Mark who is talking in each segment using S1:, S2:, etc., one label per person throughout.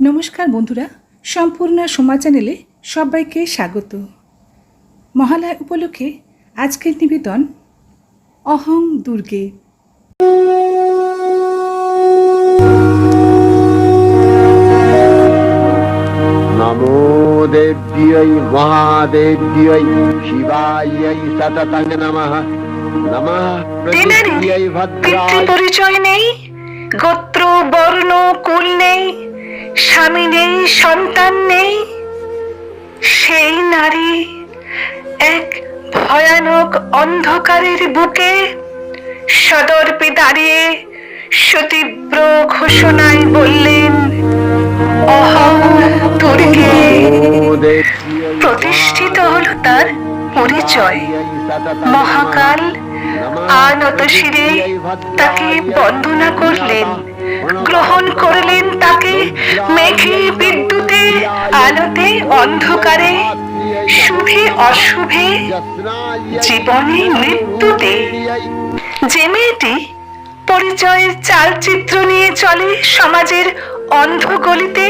S1: নমস্কার বন্ধুরা সম্পূর্ণ সময় চ্যানেলে সবাইকে স্বাগত। মহালয় উপলক্ষে আজকের নিবেদন অহং দুর্গে।
S2: নমো দেব্যৈ মহাদেব্যৈ সততং নমঃ। নমঃ পৃথিব্যৈ ভদ্রায়।
S3: পরিচয় নেই গোত্র বর্ণ কুল নেই। স্বামী নেই, সন্তান নেই। সেই নারী এক ভয়ানক অন্ধকারের বুকে সদর্পে দাঁড়িয়ে সুতীব্র ঘোষণায় বললেন, অহং দুর্গে। প্রতিষ্ঠিত হল তার পরিচয়। মহাকাল আনত শিরে তাকে বন্দনা করলেন, গ্রহণ করলেন তাকে। অন্ধকারে শুভে অশুভে, জীবনে মৃত্যুতে। যে মেয়েটি পরিচয়ের চালচিত্র নিয়ে চলে সমাজের অন্ধ গলিতে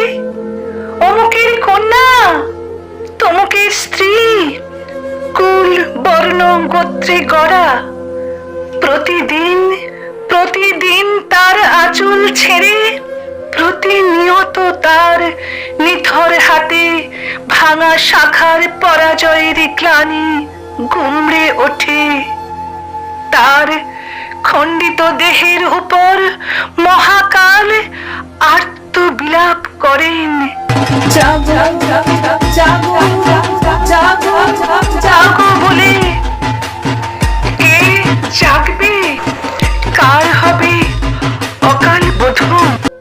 S3: অমুকের কন্যা, তমুকের স্ত্রী, কুল, বর্ণ, গোত্রে গড়া। প্রতিদিন প্রতিদিন তার আঁচল ছেড়ে, প্রতিনিয়ত তার নিথর হাতে ভাঙা শাখার পরাজয়ের গ্লানি গুমড়ে ওঠে। তার খণ্ডিত দেহের উপর মহাকাল আর্ত বিলাপ করেন। জাগো বলে। কে জাগবে? কার হবে? অকাল বোধন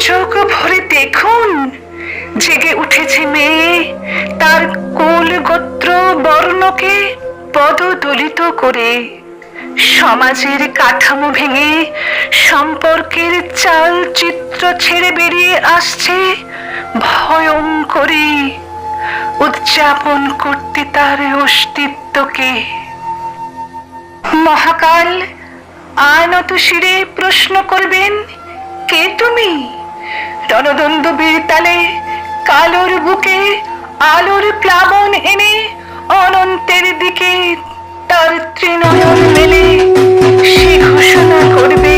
S3: চোখ ভরে দেখুন, জেগে উঠেছে মেয়ে। তার কুল গোত্র বর্ণকে পদদলিত করে। সমাজের কাঠামো ভেঙে সম্পর্কের চাল চিত্র ছেড়ে বেরিয়ে আসছে ভয়ঙ্করী। উদযাপন করতে তার অস্তিত্বকে। মহাকাল আয়নত শিরে প্রশ্ন করবেন, কে তুমি? রণদণ্ডবীর তালে কালোর বুকে আলোর প্লাবন এনে অনন্তের দিকে তার তৃণয়ন মেলে, সে ঘোষণা করবে,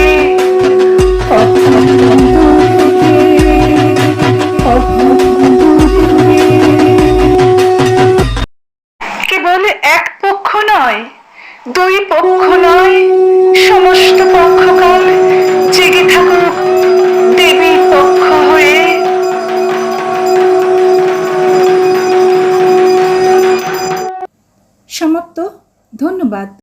S3: কেবল এক পক্ষ নয়, দুই পক্ষ নয়, সমস্ত পক্ষকাল
S1: ধন্যবাদ।